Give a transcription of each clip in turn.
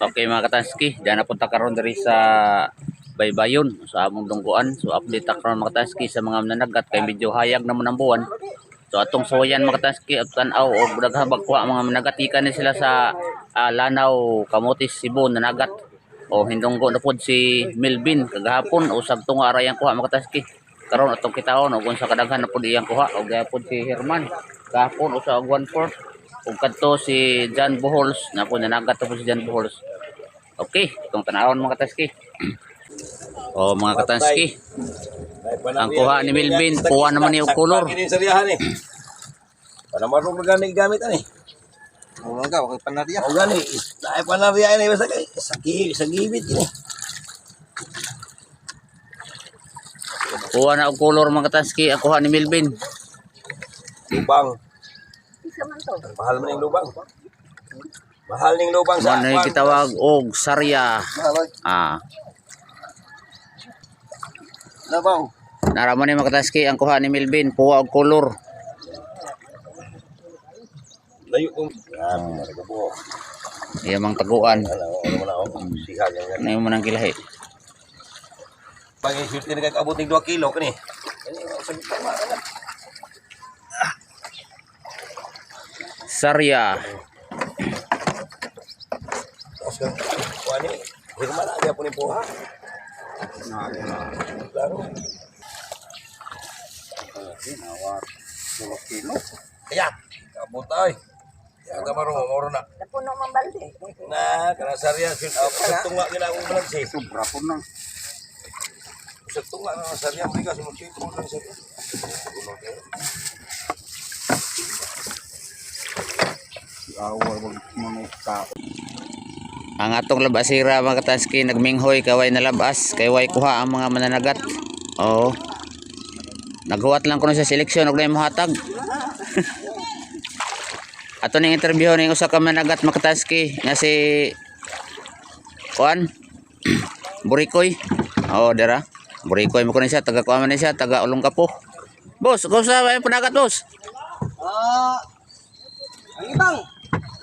Okay mga katanski, dyan napunta karon diri sa Baybayon sa among dungguan. So update ta karon mga katanski sa mga mananagat kay medyo hayag naman ang buwan. So atong suwayan mga katanski at tanaw o daghabag kuha ang mga managat ikan ni sila sa ah, Lanao, Kamotes, Cebu nanagat. O hindunggo na pod si Melvin kagahapon usab tunga arayang kuha mga katanski. Karon atong kitaon og unsa kadaghan na pod iyang kuha og gayapon si Herman. Kahapon usa og 1/4 ug kadto si John Bohols na po nanagat po si John Bohols okay itong tanawon mga kataski oh mga kataski ang kuha ni Melvin kuha naman ni og color marunong na gani gamit ani. Oo nga, wakay panariya. O gani, dai panariya ini basta kay saki sa gibit ini. kuha na og color mga kataski ang kuha ni Melvin Lubang. Mahal man yung lubang. Mahal ning lubang sa. mo na kitawag og sarya ah Nabaw. naraman ni mga kataski ang kuha ni Melvin kuha og color Layo kong. Yan, nagabo. iyang taguan Ano, mo na ako. Siha yan yan. na yung manang kilahi Pag i-shoot ni kag-abot ning 2 kilo kani. Sarya Tapos kang kuha ni. Hirma na niya po ni Puha. Klaro. Kaya, kabot ay. Kaya ka marunong, moro na. Napuno mang balde. Na, kana sarya, sin out sa tunga nila ang ulan si. Sobra po na. Sa tunga na sarya, mo ka sunod siya, tunga sa sarya. Awal wag mga tao. Ang atong labasira mga kataski nagminghoy kaway na labas kay way kuha ang mga mananagat. Oo. Naghuwat lang kuno sa seleksyon og na mohatag ato ning interview ning usa ka managat mga kataski nga si kuan Burikoy. Oo dira Burikoy mo kuno siya taga kuan man siya taga ulong kapo. Boss kumusta ba yung panagat boss? Ah, ang ibang.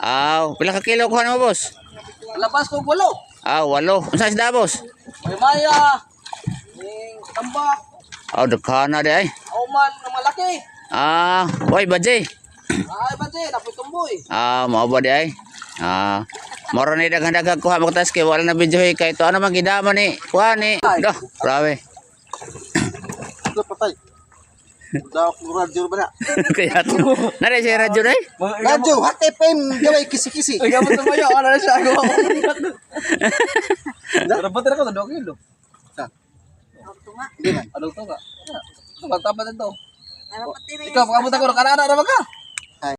aw pila ka kilo kuha mo boss Labas ko walo. aw walo unsa isda boss May maya. Ning tambak. aw daghan na di ay Auman na malaki. Ah, boy baje. Ay, bati, napoy tumboy. Ah, mao ba di ay? Ah, moro ni daghan-daghan kuha mo tas kay wala na video kay to ano man gidama ni kuha ni. Do, grabe. Ito patay. Daw ko radyo ba na? Kaya to. Nare si radyo dai. Radyo, hot FM, gaway kisi-kisi. Ay, gamot na mayo, ano na siya ako. Dapat na ko, 2 kilo. Sa? Tunga. Hindi man. Ano to ka? Tama tama na to. Ano. Ikaw, pakabot ako, nakarana na ka.